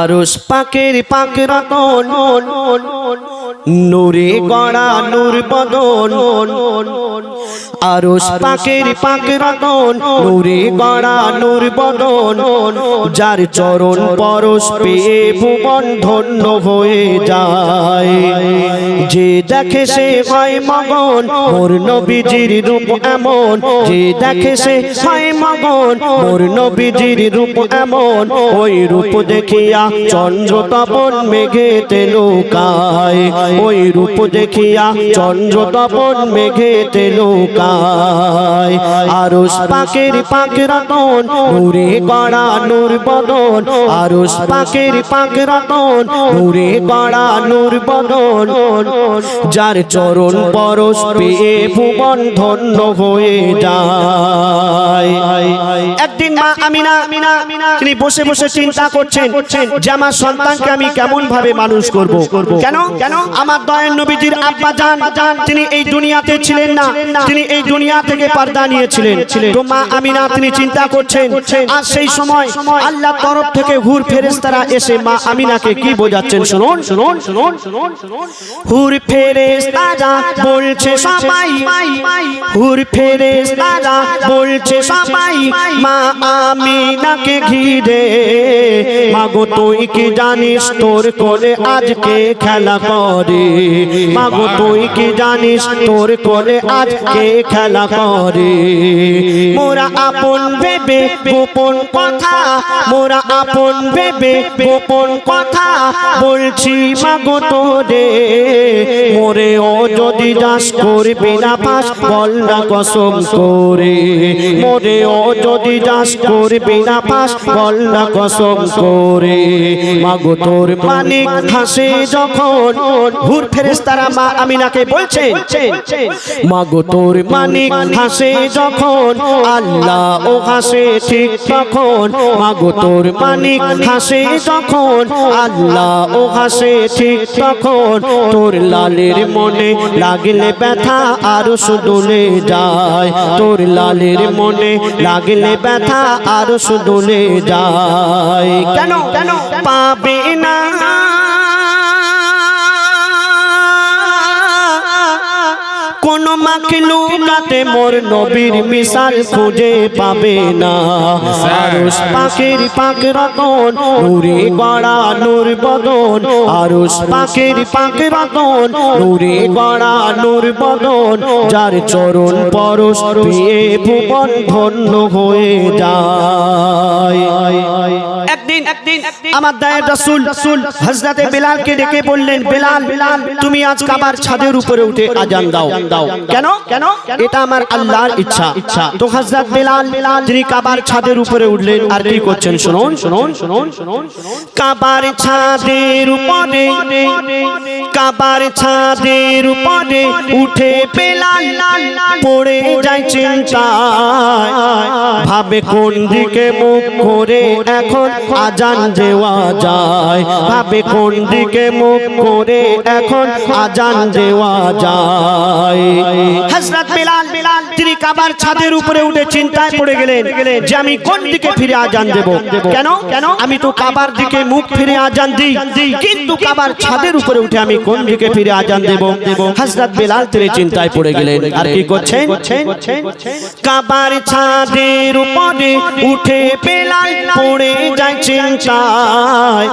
আরস পাকের পাক রতন নূরে গড়া নূর বদন। আরস পাকের পাক রতন নূরে গড়া নূর বদন। যার চরণ পরশ পেয়ে ভুবন ধন্য হয়ে যায়। যে দেখে সে হয় মগন মোর নবীজির রূপ এমন। যে দেখে সে হয় মগন মোর নবীজির রূপ এমন। ওই রূপ দেখিয়া চন্দ্র তপন মেঘেতে লোকায়। ওই রূপ দেখিয়া চন্দ্র তপন মেঘেতে লোকায়। আরস পাকের পাক রতন নূরে গড়া নূর বদন। পাকের পাক রতন নূরে গড়া নূর বদন। যার চরণ পরশ পেয়ে ভুবন ধন্য হয়ে যায়। একদিন মা আমিনা তিনি বসে বসে চিন্তা করছেন যে আমার সন্তানকে আমি কেমন ভাবে মানুষ করব। কেন? কেন আমার দয়ান নবীজির আব্বা জান, তিনি এই দুনিয়াতে ছিলেন না, তিনি এই দুনিয়া থেকে পর্দা নিয়েছিলেন। তো মা আমিনা, তিনি চিন্তা করছেন, আর সেই সময় আল্লাহ তরফ থেকে হুর ফেরেশতারা এসে মা আমিনাকে কি বোঝাচ্ছেন? শুনুন শুনুন শুনুন শুনুন। হুর ফেরেশতারা বলছে, সবাই, হুর ফেরেশতারা বলছে, সবাই, মা আমিনাকে ঘিরে। মাগো, তুই কি জানিস তোর কোলে আজকে খেলা করে? মাগো, তুই কি জানিস তোর কোলে আজকে খেলা করে? মোরা আপন ভেবে গোপন কথা, মোরা আপন ভেবে গোপন কথা বলছি মাগো তোরে। মোরে ও যদি দাস করবি না পাস, বল না কসম করে। মোরে ও যদি দাস করবি না পাস বল না কসম করে। মাগো তোর মানিক হাসে যখন হুর ফেরেশতারা মা আমিনাকে বলছে মাগো তোর মানিক হাসে যখন আল্লাহ ও হাসে ঠিক তখন, মাগো তোর মানিক হাসে যখন আল্লাহ ও হাসে ঠিক তখন, তোর লালের মনে লাগলে ব্যথা আরও সুদুলে যায়। তোর লালের মনে লাগলে ব্যথা আরও শুধুলে যায়। কেন? কেন? পাবে না। কোন মাখলুকাতে মোর নবীর মিসাল খুঁজে পাবে না। আরশ পাখির পাক রতন, নূরে গড়া নূর বদন। আরশ পাখির পাক রতন, নূরে গড়া নূর বদন। যার চরণ পরশ পেয়ে ভুবন ধন্য হয়ে যায়। একদিন আমার দায়ের রাসূল হযরতে বেলালকে ডেকে বললেন বেলাল তুমি আজ কাবার ছাদের উপরে উঠে আজান দাও। কেন? কেন? এটা আমার আল্লাহর ইচ্ছা। ইচ্ছা। তো হযরত বেলাল তিনি কাবার ছাদের উপরে উঠলেন। আর কি করছেন শুনুন শুনুন শুনুন শুনুন কাবার ছাদের উপরে কাবার ছাদের উপরে উঠে বেলাল পড়ে যায় চিন্তায়। ভাবে কোন দিকে মুখ করে এখন আজান দেওয়া যায়। ভাবে কোন দিকে মুখ করে এখন আজান দেওয়া যায়। হযরত বিলাল বিলাল তিনি কাবার ছাদের উপরে উঠে চিন্তায় পড়ে গেলেন যে আমি কোন দিকে ফিরে আজান দেব? কেন? কেন আমি তো কাবার দিকে মুখ ফিরে আজান দিই। কিন্তু কাবার ছাদের উপরে উঠে আমি কোন দিকে ফিরে আজান দেব? হযরত বিলাল তিনি চিন্তায় পড়ে গেলেন, আর কি করছেন? কাবার ছাদের উপরে উঠে বেলাল পড়ে যায়। চিন্তায়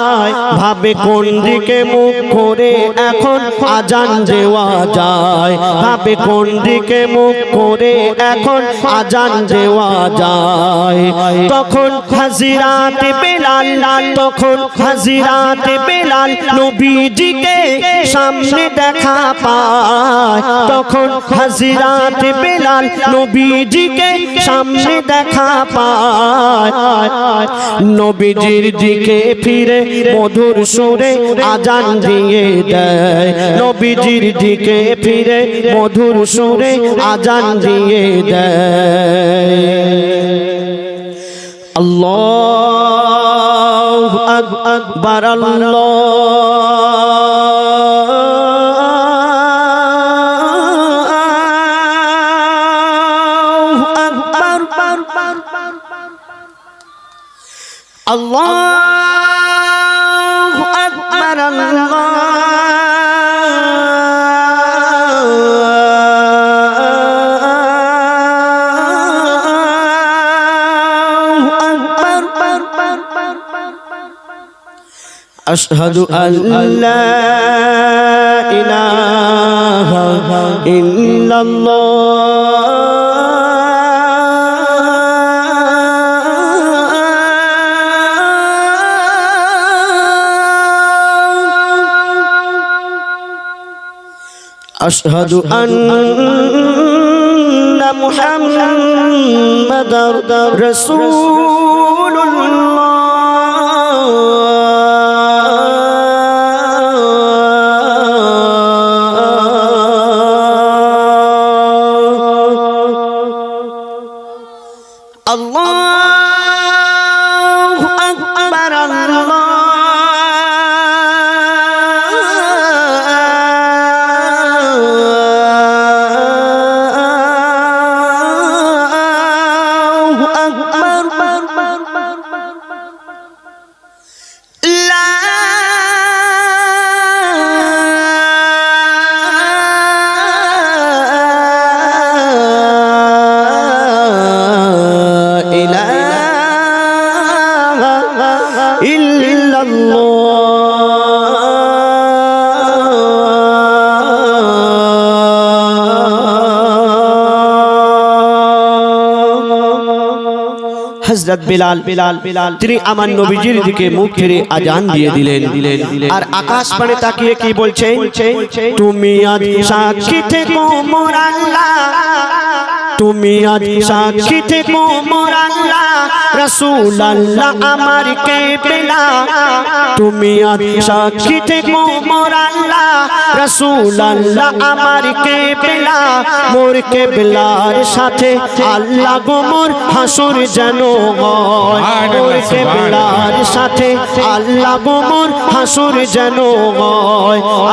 ভাবে কোন দিকে মুখ করে এখন আজান দেওয়া যায়? ভাবে কোন দিকে মুখ করে এখন আজান দেওয়া যায়? তখন হাজিরাতে বেলাল তখন হাজিরাতে বেলাল নবীজিকে সামনে দেখা পায়। তখন হাজিরাতে বেলাল নবীজিকে সামনে দেখা পায়। নবীজির দিকে ফিরে মধুর সুরে আজান দিয়ে দেয়। নবীজির দিকে ফিরে মধুর সুরে আজান দিয়ে দেয়। আল্লাহ আকবার, আল্লাহ আকবর আল্লাহ আকবর আল্লাহ أشهد أن لا إله إلا الله أشهد أن محمد رسول হজরত বিলাল। বিলাল বিলাল। তিনি আমার নবীজির দিকে মুখ ফিরে আজান দিয়ে দিলেন। আর আকাশ পানে তাকিয়ে কি বলছে? তুমি আজ সাক্ষী থেকো মোর আল্লাহ। তুমি আজ সাক্ষী থেকো মোর আল্লাহ। রসুল আল্লাহ আমার কে বেলা তুমি আজ সাক্ষী থেকো মোর আল্লাহ। রসুল আল্লাহ আমার কে বেলা মোর কে বেলার সাথে আল্লাহ গো মোর হাসুর যেন মোর কে বেলার সাথে আল্লাহ গো মোর হাসুর যেন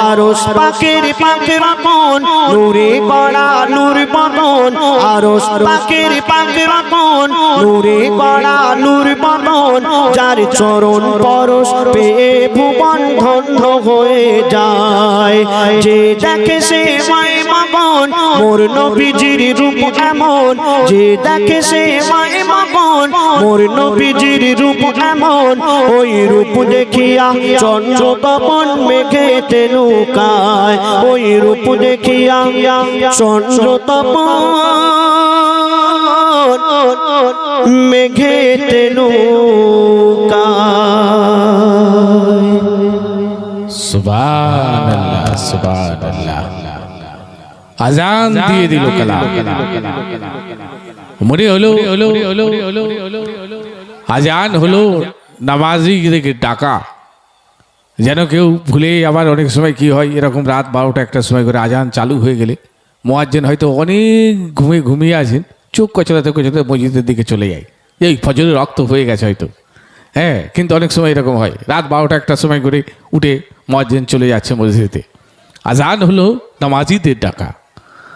আরস পাকের পাকের আপন নূরে গড়া নূর বদন। আরস পাকের পাকের আপন নূরে গড়া নূর বদন। যার চরণ পরশ পেয়ে ভুবন ধন্য হয়ে যায়। যে দেখে সে মায় মগন মোর নবীজির রূপ এমন। যে দেখে সে মায় মগন মোর নবীজির রূপ এমন। ওই রূপ দেখিয়া চন্দ্র তপন মেঘেতে লুকায়। ওই রূপ দেখিয়া চন্দ্র তপন মেঘেতে সুবহানাল্লাহ। আজান দিয়ে দিল কালাম। মনে হলো আজান হলো নামাজিদেরকে ডাকা। যেন কেউ ভুলে আবার অনেক সময় কি হয় এরকম রাত বারোটা একটা সময় করে আজান চালু হয়ে গেলে মোয়াজ্জেন হয়তো অনেক ঘুমিয়ে ঘুমিয়ে আছেন চোখ কচলাতে কচলাতে মসজিদের দিকে চলে যায়। এই ফজরের রক্ত হয়ে গেছে হয়তো। হ্যাঁ কিন্তু অনেক সময় এরকম হয় রাত বারোটা একটা সময় করে উঠে মোয়াজ্জেন চলে যাচ্ছে মসজিদে। আজান হলো নামাজিদের ডাকা।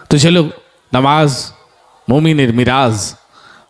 তো ছিল নামাজ মমিনের মিরাজ